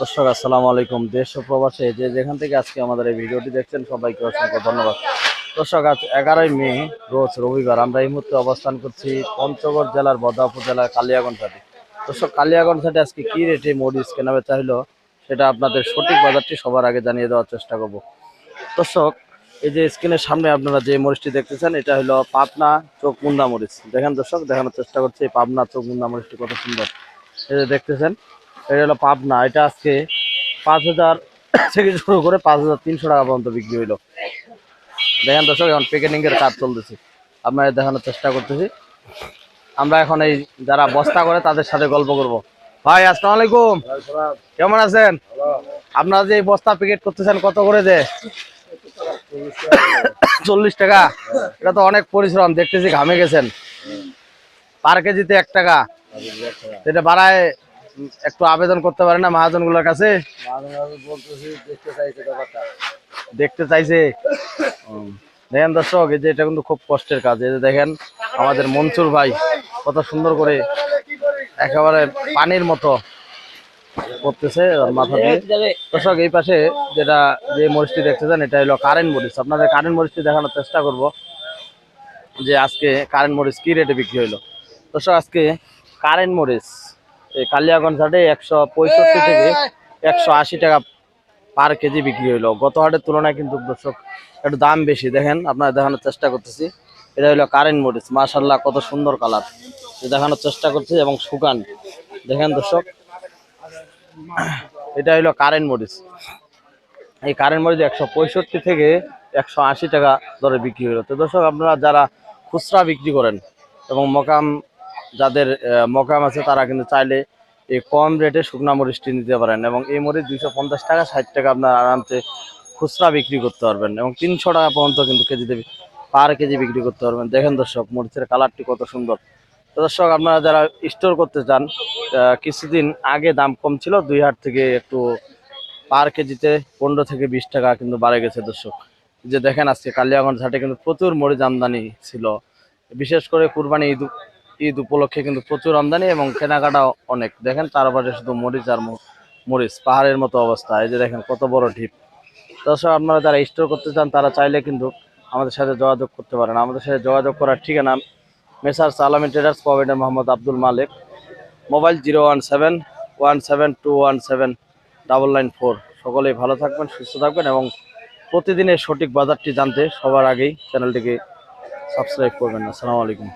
দর্শক, আসসালামু আলাইকুম। দেশ ও প্রবাসে যে যেখান থেকে আজকে আমাদের এই ভিডিওটি দেখছেন, সবাইকে অসংখ্য ধন্যবাদ। দর্শক, আজ এগারোই মে, রোজ রবিবার আমরা এই মুহূর্তে অবস্থান করছি পঞ্চগড় জেলার বদা উপজেলার কালিয়াগঞ্জ হাটে। দর্শক, কালিয়াগঞ্জ হাটে আজকে কি রেটে মরিচ কেনাবে চাইলো সেটা আপনাদের সঠিক বাজারটি সবার আগে জানিয়ে দেওয়ার চেষ্টা করব। দর্শক, এই যে স্ক্রিনের সামনে আপনারা যে মরিচটি দেখতেছেন, এটা হলো পাবনা চোখ মুন্দা মরিচ। দেখেন দর্শক, দেখানোর চেষ্টা করছি পাবনা চোখ মুন্দা মরিচটি কত সুন্দর। এই যে দেখতেছেন এটা হলো পাবনা, এটা আজকে পাঁচ হাজার থেকে শুরু করে পাঁচ হাজার তিনশো টাকা পর্যন্ত বিক্রি হইল। দেখেন দর্শক, এখন প্যাকেটিং এর কাজ চলতেছে। আপনাদের দেখানোর চেষ্টা করতেছি। আমরা এখন এই যারা বস্তা করে তাদের সাথে গল্প করব। ভাই, আসসালামু আলাইকুম। কেমন আছেন? আপনারা যে বস্তা প্যাকেট করতেছেন, কত করে দে চল্লিশ টাকা। এটা তো অনেক পরিশ্রম, দেখতেছি ঘামে গেছেন। পার কেজিতে এক টাকা। এটা বাড়ায় একটু আবেদন করতে পারে না মহাজন মহাজনগুলোর কাছে? দেখতে চাইছে। দেখেন দর্শক এই যে এটা কিন্তু খুব কষ্টের কাজ। এই যে দেখেন আমাদের মনসুর ভাই কত সুন্দর করে একেবারে পানির মতো করতেছে মাথা দিয়ে। দর্শক এই পাশে যেটা যে মরিচটি দেখতেছেন এটা হলো কারেন্ট মরিচ। আপনাদের কারেন্ট মরিচটি দেখানোর চেষ্টা করব যে আজকে কারেন্ট মরিচ কি রেটে বিক্রি হইল দর্শক আজকে কারেন্ট মরিচ এই কালিয়াগঞ্জ হাটে একশো পঁয়ষট্টি থেকে একশো আশি টাকা পার কেজি বিক্রি হইল। গত হাটের তুলনায় কিন্তু দর্শক একটু দাম বেশি। দেখেন আপনারা দেখানোর চেষ্টা করতেছি। এটা হলো কারেন্ট মরিচ মাশাল্লাহ কত সুন্দর কালার দেখানোর চেষ্টা করছি এবং শুকান। দেখেন দর্শক এটা হলো কারেন্ট মরিচ এই কারেন্ট মরিচ একশো পঁয়ষট্টি থেকে একশো আশি টাকা দরে বিক্রি হলো তো দর্শক আপনারা যারা খুচরা বিক্রি করেন এবং মকাম যাদের মকাম আছে তারা কিন্তু চাইলে এই কম রেটে শুকনা মরিচটি নিতে পারেন এবং এই মরিচ দুইশো পঞ্চাশ টাকা, ষাট টাকা আপনার আরামসে খুচরা বিক্রি করতে পারবেন এবং তিনশো টাকা পর্যন্ত কিন্তু কেজিতে পার কেজি বিক্রি করতে পারবেন। দেখেন দর্শক, মরিচের কালারটি কত সুন্দর। তো দর্শক, আপনারা যারা স্টোর করতে চান কিছুদিন আগে দাম কম ছিল, দুই হাট থেকে একটু পার কেজিতে পনেরো থেকে বিশ টাকা কিন্তু বাড়ে গেছে দর্শক। যে দেখেন আজকে কালিয়াগঞ্জ হাটে কিন্তু প্রচুর মরিচ আমদানি ছিল। বিশেষ করে কুরবানি ঈদ ঈদ উপলক্ষে কিন্তু প্রচুর আমদানি এবং কেনাকাটা অনেক। দেখেন চারপাশে শুধু মরিচ আর মরিচ, পাহাড়ের মতো অবস্থা। এই যে দেখেন কত বড় ঢিপ। দর্শক, আপনারা যারা স্টোর করতে চান, তারা চাইলে কিন্তু আমাদের সাথে যোগাযোগ করতে পারেন। আমাদের সাথে যোগাযোগ করার ঠিকানা messrs Salami traders, provident Mohammad Abdul Malik. Mobile zero one seven one seven two one seven double nine four. সকলেই ভালো থাকবেন, সুস্থ থাকবেন এবং প্রতিদিনের সঠিক বাজারটি জানতে সবার আগেই চ্যানেলটিকে সাবস্ক্রাইব করবেন। আসসালামু আলাইকুম।